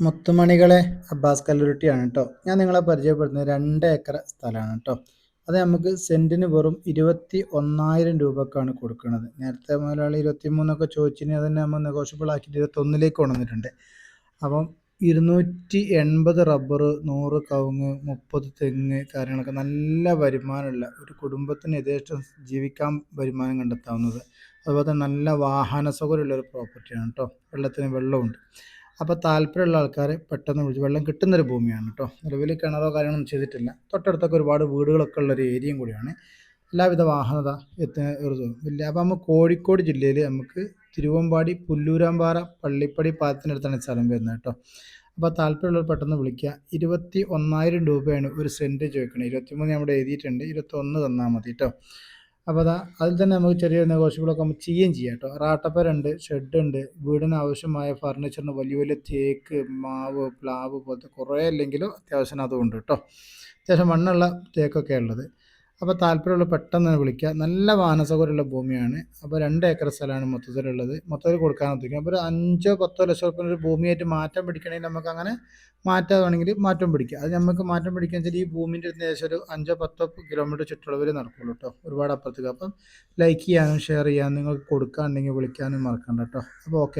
മുത്തുമണികളെ Abbas കല്ലുരുട്ടിയാണ് കേട്ടോ ഞാൻ നിങ്ങളെ പരിചയപ്പെടുത്തുന്നത് രണ്ട് ഏക്കർ സ്ഥലമാണ് കേട്ടോ അത് നമുക്ക് സെന്റിന് വെറും ഇരുപത്തി ഒന്നായിരം രൂപക്കാണ് കൊടുക്കുന്നത്. നേരത്തെ മുതലാളി ഇരുപത്തി മൂന്നൊക്കെ ചോദിച്ചിന് അതന്നെ നമ്മൾ നെഗോഷ്യബിൾ ആക്കിയിട്ട് ഇരുപത്തൊന്നിലേക്ക് കൊണ്ടുവന്നിട്ടുണ്ട്. അപ്പം ഇരുന്നൂറ്റി എൺപത് റബ്ബർ നൂറ് കവുങ്ങ് മുപ്പത് തെങ്ങ് കാര്യങ്ങളൊക്കെ നല്ല വരുമാനമുള്ള ഒരു കുടുംബത്തിന് യഥേഷ്ടം ജീവിക്കാൻ വരുമാനം കണ്ടെത്താവുന്നത്. അതുപോലെ തന്നെ നല്ല വാഹന സൗകര്യമുള്ള ഒരു പ്രോപ്പർട്ടിയാണ് കേട്ടോ വെള്ളത്തിന് വെള്ളമുണ്ട്. അപ്പോൾ താല്പര്യമുള്ള ആൾക്കാർ പെട്ടെന്ന് വിളിച്ച് വെള്ളം കിട്ടുന്നൊരു ഭൂമിയാണ് കേട്ടോ നിലവിൽ കിണറോ കാര്യങ്ങളൊന്നും ചെയ്തിട്ടില്ല. തൊട്ടടുത്തൊക്കെ ഒരുപാട് വീടുകളൊക്കെ ഉള്ള ഒരു ഏരിയയും കൂടിയാണ്. എല്ലാവിധ വാഹനത എത്തുന്ന ഒരു വലിയ അപ്പോൾ നമുക്ക് കോഴിക്കോട് ജില്ലയിൽ നമുക്ക് തിരുവമ്പാടി പുല്ലൂരാമ്പാറ പള്ളിപ്പടി പാലത്തിനടുത്താണ് സ്ഥലം വരുന്നത് കേട്ടോ അപ്പോൾ താല്പര്യമുള്ളവർ പെട്ടെന്ന് വിളിക്കുക ഇരുപത്തി ഒന്നായിരം രൂപയാണ് ഒരു സെന്റ് ചോദിക്കുന്നത് ഇരുപത്തിമൂന്ന് നമ്മുടെ എഴുതിയിട്ടുണ്ട്. ഇരുപത്തൊന്ന് തന്നാൽ മതി കേട്ടോ അപ്പോൾ അതാ അതിൽ തന്നെ നമുക്ക് ചെറിയ നെഗോഷ്യബിളൊക്കെ നമുക്ക് ചെയ്യുകയും ചെയ്യാം കേട്ടോ. റാട്ടപ്പരുണ്ട് ഷെഡുണ്ട് വീടിന് ആവശ്യമായ ഫർണിച്ചറിന് വലിയ വലിയ തേക്ക് മാവ് പ്ലാവ് പോലത്തെ കുറേ അല്ലെങ്കിലും അത്യാവശ്യം അതുകൊണ്ട് കേട്ടോ. അത്യാവശ്യം മണ്ണുള്ള തേക്കൊക്കെ ഉള്ളത്. അപ്പോൾ താല്പര്യമുള്ള പെട്ടെന്ന് വിളിക്കുക. നല്ല വാനസൗകര്യമുള്ള ഭൂമിയാണ്. അപ്പോൾ രണ്ട് ഏക്കർ സ്ഥലമാണ് മൊത്തത്തിലുള്ളത്. മൊത്തത്തിൽ കൊടുക്കാൻ ഉദ്ദേശിക്കും അപ്പോൾ ഒരു അഞ്ചോ പത്തോ ലക്ഷം റുപ്യ ഒരു ഭൂമിയായിട്ട് മാറ്റം പിടിക്കണമെങ്കിൽ നമുക്ക് അങ്ങനെ മാറ്റാതാണെങ്കിൽ മാറ്റം പിടിക്കുക. അത് നമുക്ക് മാറ്റം പിടിക്കുക ഈ ഭൂമിന്റെ ഏകദേശം ഒരു അഞ്ചോ പത്തോ കിലോമീറ്റർ ചുറ്റളവിൽ നടക്കുള്ളൂ കേട്ടോ. ഒരുപാട് അപ്പുറത്തേക്ക്. അപ്പം ലൈക്ക് ചെയ്യാനും ഷെയർ ചെയ്യാനും നിങ്ങൾക്ക് കൊടുക്കാനുണ്ടെങ്കിൽ വിളിക്കാനും മറക്കണ്ട കേട്ടോ. അപ്പോൾ ഓക്കെ